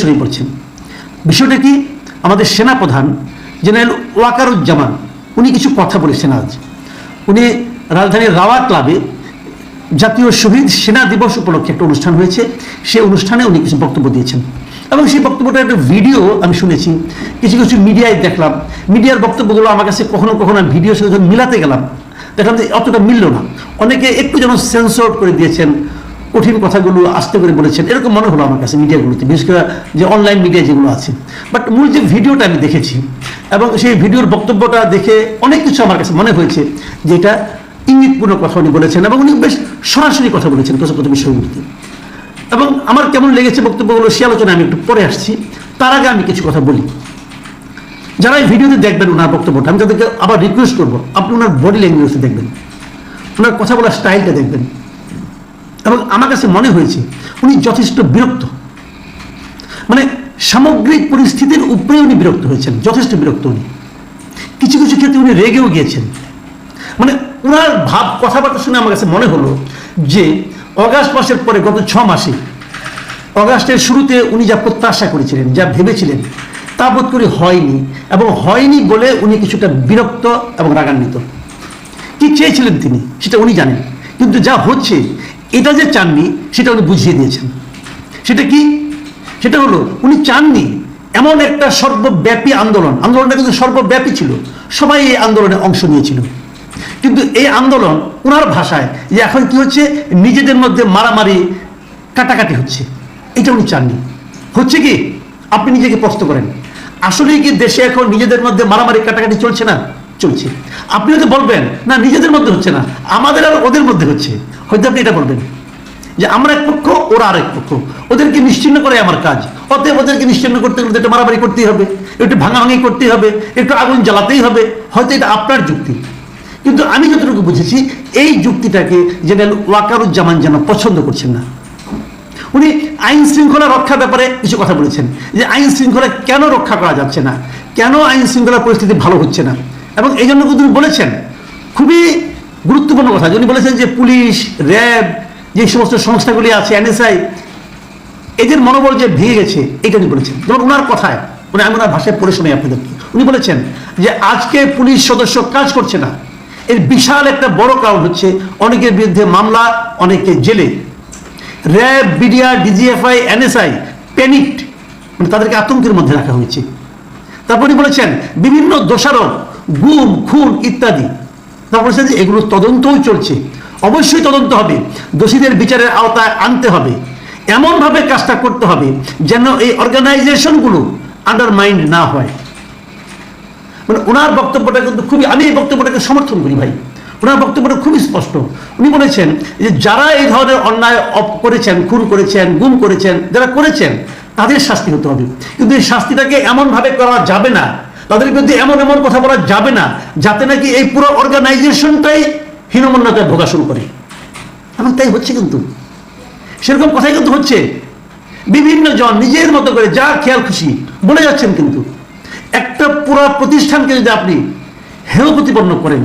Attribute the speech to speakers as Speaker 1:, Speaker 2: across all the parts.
Speaker 1: সরে পড়ছেন বিষয়টা কি? আমাদের সেনাপ্রধান জেনারেল ওয়াকারুজ্জামান, উনি কিছু কথা বলেছেন আজ। উনি রাজধানীর রাওয়া ক্লাবে জাতীয় শহীদ সেনা দিবস উপলক্ষে একটা অনুষ্ঠান হয়েছে। সেই অনুষ্ঠানে উনি কিছু বক্তব্য দিয়েছেন। এবং সেই বক্তব্যটার একটা ভিডিও আমি শুনেছি। কিছু কিছু মিডিয়ায় দেখলাম। মিডিয়ার বক্তব্যগুলো আমার কাছে কখনো কখনো আমি ভিডিওর সাথে মিলাতে গেলাম, দেখলাম যে অতটা মিলল না। অনেকে একটু যেন সেন্সর করে দিয়েছেন। কঠিন কথাগুলো আস্তে করে বলেছেন। এরকম মনে হলো আমার কাছে মিডিয়াগুলোতে, বিশেষ করে যে অনলাইন মিডিয়া যেগুলো আছে। বাট মূল যে ভিডিওটা আমি দেখেছি এবং সেই ভিডিওর বক্তব্যটা দেখে অনেক কিছু আমার কাছে মনে হয়েছে যে এটা ইঙ্গিতপূর্ণ কথা উনি বলেছেন এবং উনি বেশ সরাসরি কথা বলেছেন কিছু কিছু বিষয়গুলিতে এবং আমার কেমন লেগেছে বক্তব্যগুলো সে আলোচনায় আমি একটু পরে আসছি। তার আগে আমি কিছু কথা বলি। যারা এই ভিডিওতে দেখবেন ওনার বক্তব্যটা, আমি তাদেরকে আবার রিকোয়েস্ট করব, আপনি ওনার বডি ল্যাঙ্গুয়েজে দেখবেন। ওনার কথা বলার স্টাইলটা দেখবেন। এবং আমার কাছে মনে হয়েছে উনি যথেষ্ট বিরক্ত। মানে সামগ্রিক পরিস্থিতির উপরে উনি বিরক্ত হয়েছেন, যথেষ্ট বিরক্ত উনি। কিছু কিছু ক্ষেত্রে উনি রেগেও গিয়েছেন। মানে ওনার ভাব কথাবার্তা শুনে আমার কাছে মনে হলো যে অগাস্ট মাসের পরে গত ছ মাসে অগাস্টের শুরুতে উনি যা প্রত্যাশা করেছিলেন, যা ভেবেছিলেন, তা বোধ করি হয়নি এবং হয়নি বলে উনি কিছুটা বিরক্ত এবং রাগান্বিত। কি চেয়েছিলেন তিনি, সেটা উনি জানেন। কিন্তু যা হচ্ছে এটা যে চাননি, সেটা উনি বুঝিয়ে দিয়েছেন। সেটা কি? সেটা হলো, উনি চাননি এমন একটা সর্বব্যাপী আন্দোলন। আন্দোলনটা কিন্তু সর্বব্যাপী ছিল। সবাই এই আন্দোলনে অংশ নিয়েছিল। কিন্তু এই আন্দোলন ওনার ভাষায় যে এখন কি হচ্ছে, নিজেদের মধ্যে মারামারি, কাটাকাটি হচ্ছে। এটা উনি চাননি। হচ্ছে কি? আপনি নিজেকে প্রশ্ন করেন, আসলেই কি দেশে এখন নিজেদের মধ্যে মারামারি, কাটাকাটি চলছে না? চলছে। আপনি হয়তো বলবেন, না, নিজেদের মধ্যে হচ্ছে না, আমাদের আর ওদের মধ্যে হচ্ছে। হয়তো আপনি এটা বলবেন, যে আমরা এক পক্ষ, ওরা আরেক পক্ষ। ওদেরকে নিশ্চিন্ন করে আমার কাজ। অতএব ওদেরকে নিশ্চিন্ন করতে গেলে একটু মারামারি করতেই হবে, একটু ভাঙাভাঙি করতেই হবে, একটু আগুন জ্বালাতেই হবে, হয়তো এটা আপনার যুক্তি। কিন্তু আমি যতটুকু বুঝেছি, এই যুক্তিটাকে জেনারেল ওয়াকারুজ্জামান যেন পছন্দ করছেন না। উনি আইন শৃঙ্খলা রক্ষার ব্যাপারে কিছু কথা বলেছেন, যে আইন শৃঙ্খলা কেন রক্ষা করা যাচ্ছে না, কেন আইন শৃঙ্খলার পরিস্থিতি ভালো হচ্ছে না। এবং এই জন্য কিন্তু উনি বলেছেন, খুবই গুরুত্বপূর্ণ কথা যিনি বলেছেন যে পুলিশ, র্যাব, যে সমস্ত সংস্থাগুলি আছে, এনএসআই, এদের মনোবল যে ভেঙে গেছে, এটা উনি বলেছেন। যেমন ওনার কথায় উনি আমি ওনার ভাষায় পড়ে শোনাই আপনাদেরকে, উনি বলেছেন যে আজকে পুলিশ সদস্য কাজ করছে না। এর বিশাল একটা বড় কারণ হচ্ছে, অনেকের বিরুদ্ধে মামলা, অনেকে জেলে। RAB, BDR, DGFI, NSI panicked মানে তাদেরকে আতঙ্কের মধ্যে রাখা হয়েছে। তারপর বলেছেন, বিভিন্ন দোষারোপ গুম খুন ইত্যাদি। তারপর বলেছেন যে এগুলো তদন্তও চলছে। অবশ্যই তদন্ত হবে। দোষীদের বিচারের আওতায় আনতে হবে। এমনভাবে কাজটা করতে হবে যেন এই অর্গানাইজেশনগুলো আন্ডারমাইন্ড না হয়। মানে ওনার বক্তব্যটা কিন্তু খুবই আমি এই বক্তব্যটাকে সমর্থন করি ভাই। ওনার বক্তব্যটা খুবই স্পষ্ট। উনি বলেছেন যে যারা এই ধরনের অন্যায় অপ- করেছেন, খুন করেছেন, গুম করেছেন, যারা করেছেন, তাদের শাস্তি হতে হবে। কিন্তু এই শাস্তিটাকে এমনভাবে করা যাবে না তাদের বিরুদ্ধে এমন এমন কথা বলা যাবে না, যাতে নাকি এই পুরো অর্গানাইজেশনটাই হীনমন্যতায় ভোগা শুরু করে। এবং তাই হচ্ছে কিন্তু। সেরকম কথাই কিন্তু হচ্ছে। বিভিন্ন জন নিজের মতো করে যা খেয়াল খুশি বলে যাচ্ছেন কিন্তু। একটা পুরো প্রতিষ্ঠানকে যদি আপনি হেয় প্রতিপন্ন করেন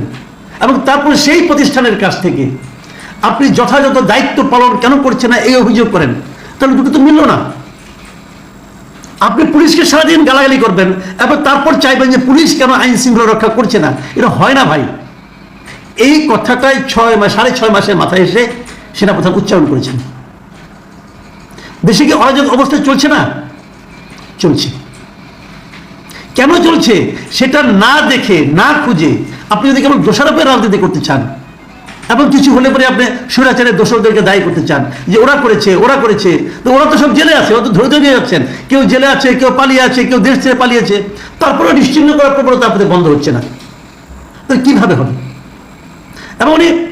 Speaker 1: এবং তারপর সেই প্রতিষ্ঠানের কাছ থেকে আপনি যথাযথ দায়িত্ব পালন কেন করছে না এই অভিযোগ করেন, তাহলে দুটো তো মিলল না। আপনি পুলিশকে সারাদিন গালাগালি করবেন এবার তারপর চাইবেন যে পুলিশ কেন আইন শৃঙ্খলা রক্ষা করছে না। এটা হয় না ভাই। এই কথাটাই ছয় মাস, সাড়ে ছয় মাসের মাথায় এসে সেনাপ্রধান উচ্চারণ করেছেন। দেশে কি অরাজক অবস্থা চলছে না? চলছে। কেন চলছে? সেটা না দেখে, না খুঁজে আপনি যদি কেবল দোষারোপের রাজনীতি করতে চান এবং কিছু হলে পরে আপনি সুরাচারের দোষরদেরকে দায়ী করতে চান যে ওরা করেছে ওরা করেছে। তো ওরা তো সব জেলে আছে, ওরা তো ধরে ধরে যাচ্ছেন। কেউ জেলে আছে, কেউ পালিয়ে আছে, কেউ দেশ ছেড়ে পালিয়েছে। তারপরে নিশ্চিন্ন করার প্রবণতা আপনাদের বন্ধ হচ্ছে না। তো কীভাবে হবে? এবং উনি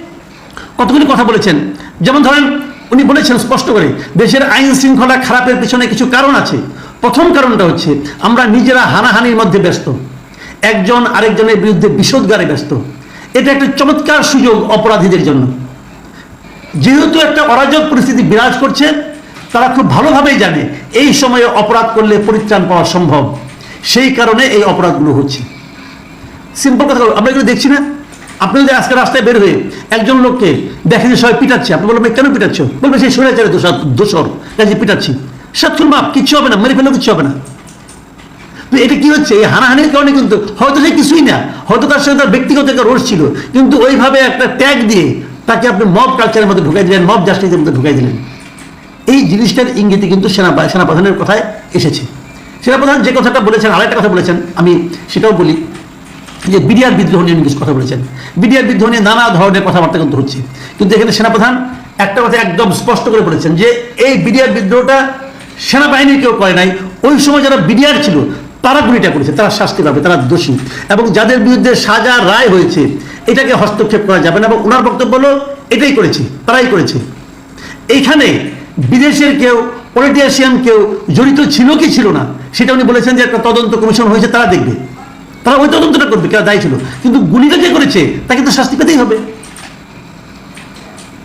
Speaker 1: কতগুলি কথা বলেছেন। যেমন ধরেন, উনি বলেছেন স্পষ্ট করে, দেশের আইন শৃঙ্খলা খারাপের পিছনে কিছু কারণ আছে। প্রথম কারণটা হচ্ছে, আমরা নিজেরা হানাহানির মধ্যে ব্যস্ত। একজন আরেকজনের বিরুদ্ধে বিষোদ্গারে ব্যস্ত। এটা একটা চমৎকার সুযোগ অপরাধীদের জন্য। যেহেতু একটা অরাজক পরিস্থিতি বিরাজ করছে, তারা খুব ভালোভাবেই জানে এই সময়ে অপরাধ করলে পরিত্রাণ পাওয়া সম্ভব। সেই কারণে এই অপরাধগুলো হচ্ছে। সিম্পল কথা আমরা এগুলো দেখছি না? আপনি যদি আজকে রাস্তায় বের হয়ে একজন লোককে দেখেন যে সবাই পিটাচ্ছে, আপনি বলবেন কেন পিটাচ্ছ? বলবে সেই স্বৈরাচারের দোষর দোষর কাজে পিটাচ্ছি। শত্রুর মাপ, কিচ্ছু হবে না, মেরে ফেলেও কিচ্ছু হবে না। এটা কি হচ্ছে? এই হানাহানির কারণে কিন্তু হয়তো সে কিছুই না, হয়তো তার সাথে তার ব্যক্তিগত একটা রোষ ছিল। কিন্তু ওইভাবে একটা ট্যাগ দিয়ে তাকে আপনি মব কালচারের মধ্যে ঢুকাই দিলেন মব জাস্টিসের মধ্যে ঢুকাই দিলেন। এই জিনিসটার ইঙ্গিতে কিন্তু সেনা সেনাপ্রধানের কথায় এসেছে। সেনাপ্রধান যে কথাটা বলেছেন, আরেকটা কথা বলেছেন, আমি সেটাও বলি। যে বিডিআর বিদ্রোহ নিয়ে কিছু কথা বলেছেন। বিডিআর বিদ্রোহ নিয়ে নানা ধরনের কথাবার্তা কিন্তু হচ্ছে। কিন্তু এখানে সেনাপ্রধান একটা কথা একদম স্পষ্ট করে বলেছেন যে, এই বিডিআর বিদ্রোহটা সেনাবাহিনীর কেউ করে নাই। ওই সময় যারা বিডিআর ছিল তারা গুলিটা করেছে, তারা শাস্তি পাবে, তারা দোষী। এবং যাদের বিরুদ্ধে সাজা রায় হয়েছে, এটাকে হস্তক্ষেপ করা যাবে না। এবং ওনার বক্তব্য হলো, এটাই করেছে, তারাই করেছে। এইখানে বিদেশের কেউ, পলিটিশিয়ান কেউ জড়িত ছিল কি ছিল না, সেটা উনি বলেছেন যে একটা তদন্ত কমিশন হয়েছে, তারা দেখবে। তারা ওই তদন্তটা করবে কেউ দায়ী ছিল। কিন্তু গুলিটা যে করেছে, তাকে তো শাস্তি পেতেই হবে।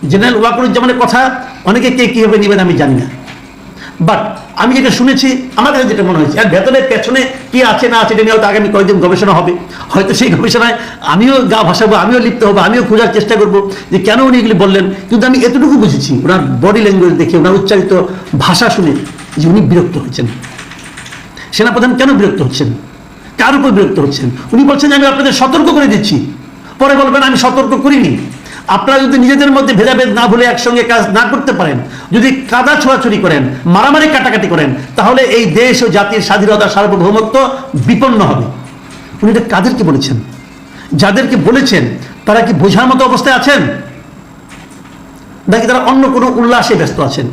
Speaker 1: জেনারেল ওয়াকুরুজ্জামানের কথা, অনেকে কে কীভাবে নেবেন আমি জানি না। বাট আমি যেটা শুনেছি, আমার কাছে যেটা মনে হয়েছে, আর ভেতরে, পেছনে কি আছে, না আছে, এটা নিয়ে হয়তো আগামী কয়েকদিন গবেষণা হবে। হয়তো সেই গবেষণায় আমিও গা ভাসাবো, আমিও লিপ্ত হব, আমিও খোঁজার চেষ্টা করব যে কেন উনি এগুলি বললেন। কিন্তু আমি এতটুকু বুঝেছি, ওনার বডি ল্যাঙ্গুয়েজ দেখে, ওনার উচ্চারিত ভাষা শুনে যে উনি বিরক্ত হচ্ছেন। সেনাপ্রধান কেন বিরক্ত হচ্ছেন? কার উপর বিরক্ত হচ্ছেন? উনি বলছেন যে আমি আপনাদের সতর্ক করে দিচ্ছি। পরে বলবেন, আমি সতর্ক করিনি। আপনারা যদি নিজেদের মধ্যে ভেদাভেদ না ভুলে একসঙ্গে কাজ না করতে পারেন, যদি কাদা ছোড়াছুরি করেন, মারামারি কাটাকাটি করেন, তাহলে এই দেশ ও জাতির স্বাধীনতা সার্বভৌমত্ব বিপন্ন হবে। উনি এটা কাদেরকে বলেছেন? যাদেরকে বলেছেন, তারা কি বোঝার মতো অবস্থায় আছেন? নাকি তারা অন্য কোনো উল্লাসে ব্যস্ত আছেন?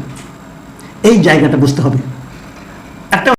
Speaker 1: এই জায়গাটা বুঝতে হবে। একটা